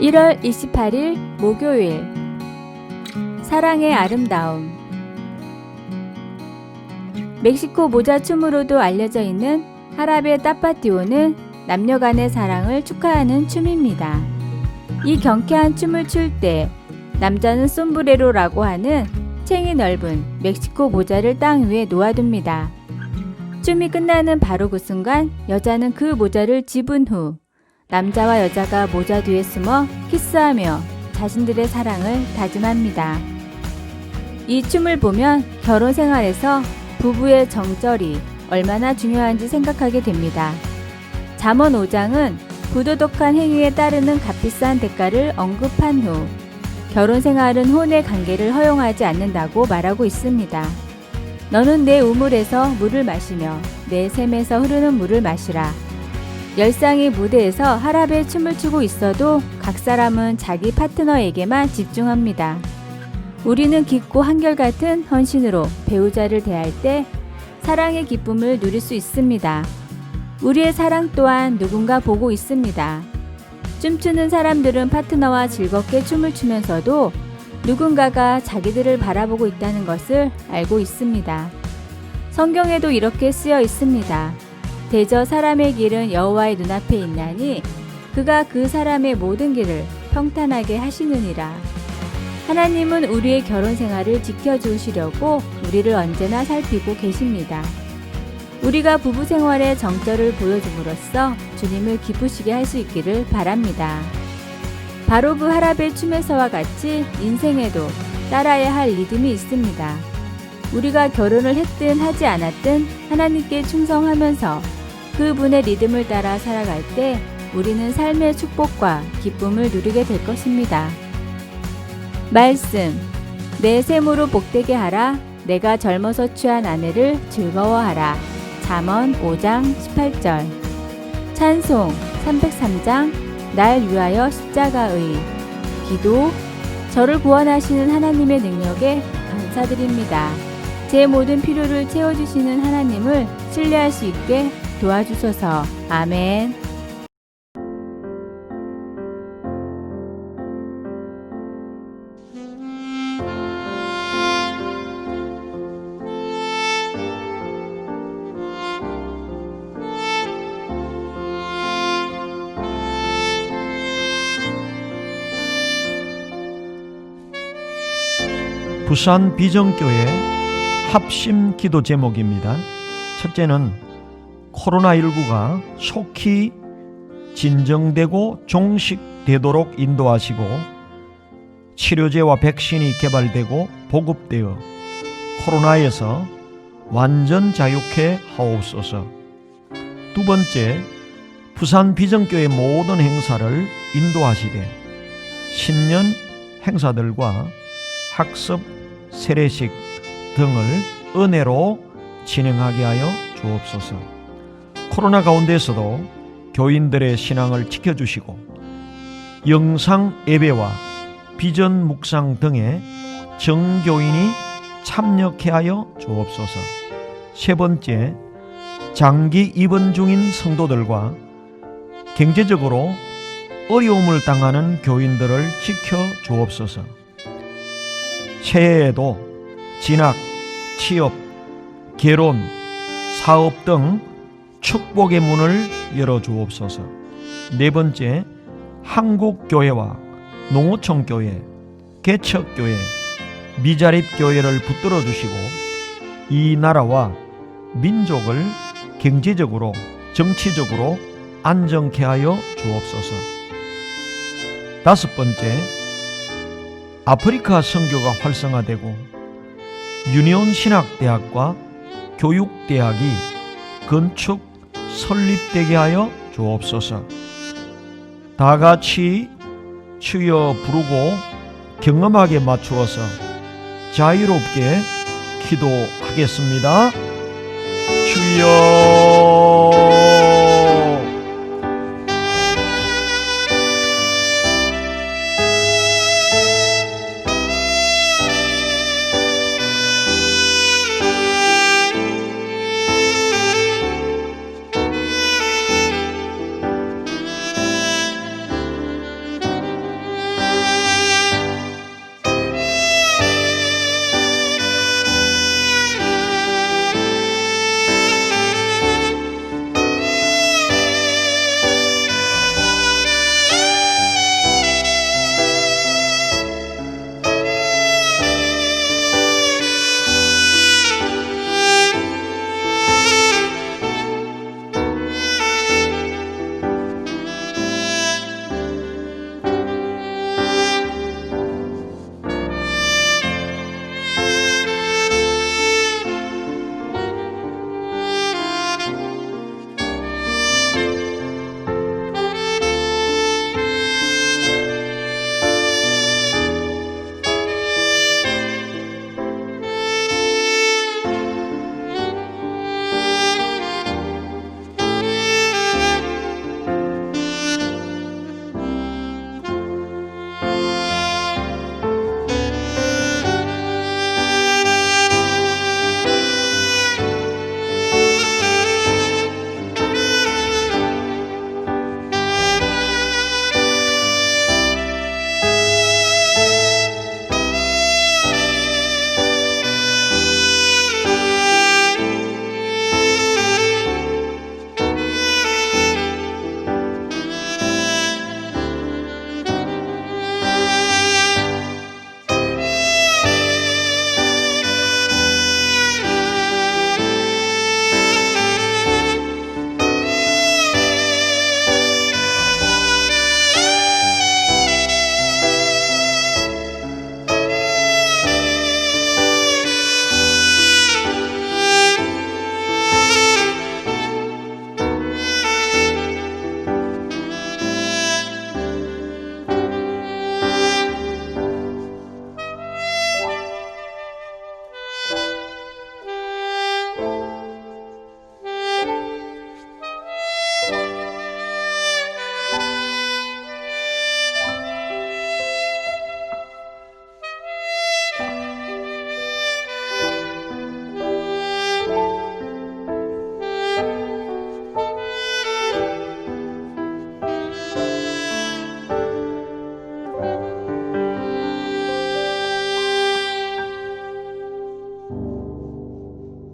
1월 28일 목요일 사랑의 아름다움 멕시코 모자 춤으로도 알려져 있는 하라베 따파티오는 남녀 간의 사랑을 축하하는 춤입니다. 이 경쾌한 춤을 출 때 남자는 솜브레로라고 하는 챙이 넓은 멕시코 모자를 땅 위에 놓아둡니다. 춤이 끝나는 바로 그 순간 여자는 그 모자를 집은 후 남자와 여자가 모자 뒤에 숨어 키스하며 자신들의 사랑을 다짐합니다. 이 춤을 보면 결혼 생활에서 부부의 정절이 얼마나 중요한지 생각하게 됩니다. 잠언 5장은 부도덕한 행위에 따르는 값비싼 대가를 언급한 후 결혼 생활은 혼의 관계를 허용하지 않는다고 말하고 있습니다. 너는 내 우물에서 물을 마시며 내 샘에서 흐르는 물을 마시라. 열상이 무대에서 하랍의 춤을 추고 있어도 각 사람은 자기 파트너에게만 집중합니다. 우리는 깊고 한결같은 헌신으로 배우자를 대할 때 사랑의 기쁨을 누릴 수 있습니다. 우리의 사랑 또한 누군가 보고 있습니다. 춤추는 사람들은 파트너와 즐겁게 춤을 추면서도 누군가가 자기들을 바라보고 있다는 것을 알고 있습니다. 성경에도 이렇게 쓰여 있습니다. 대저 사람의 길은 여호와의 눈앞에 있나니 그가 그 사람의 모든 길을 평탄하게 하시느니라. 하나님은 우리의 결혼 생활을 지켜주시려고 우리를 언제나 살피고 계십니다. 우리가 부부 생활의 정절을 보여줌으로써 주님을 기쁘시게 할 수 있기를 바랍니다. 바로 그 하랍의 춤에서와 같이 인생에도 따라야 할 리듬이 있습니다. 우리가 결혼을 했든 하지 않았든 하나님께 충성하면서 그분의 리듬을 따라 살아갈 때 우리는 삶의 축복과 기쁨을 누리게 될 것입니다. 말씀. 내 셈으로 복되게 하라. 내가 젊어서 취한 아내를 즐거워하라. 잠언 5장 18절. 찬송 303장 날 위하여 십자가의 기도 저를 구원하시는 하나님의 능력에 감사드립니다. 제 모든 필요를 채워주시는 하나님을 신뢰할 수 있게 도와주소서. 아멘. 부산 비정교회 합심 기도 제목입니다. 첫째는 코로나19가 속히 진정되고 종식되도록 인도하시고 치료제와 백신이 개발되고 보급되어 코로나에서 완전 자유케 하옵소서. 두 번째, 부산 비정교회 모든 행사를 인도하시되 신년 행사들과 학습, 세례식 등을 은혜로 진행하게 하여 주옵소서. 코로나 가운데서도 교인들의 신앙을 지켜주시고 영상 예배와 비전 묵상 등에 정교인이 참여케 하여 주옵소서. 세 번째, 장기 입원 중인 성도들과 경제적으로 어려움을 당하는 교인들을 지켜 주옵소서. 새해에도 진학, 취업, 결혼, 사업 등 축복의 문을 열어 주옵소서. 네 번째, 한국 교회와 농어촌 교회, 개척 교회, 미자립 교회를 붙들어 주시고 이 나라와 민족을 경제적으로 정치적으로 안정케 하여 주옵소서. 다섯 번째, 아프리카 선교가 활성화되고 유니온 신학대학과 교육대학이 건축 설립되게 하여 주옵소서. 다 같이 주여 부르고 경험하게 맞추어서 자유롭게 기도하겠습니다. 주여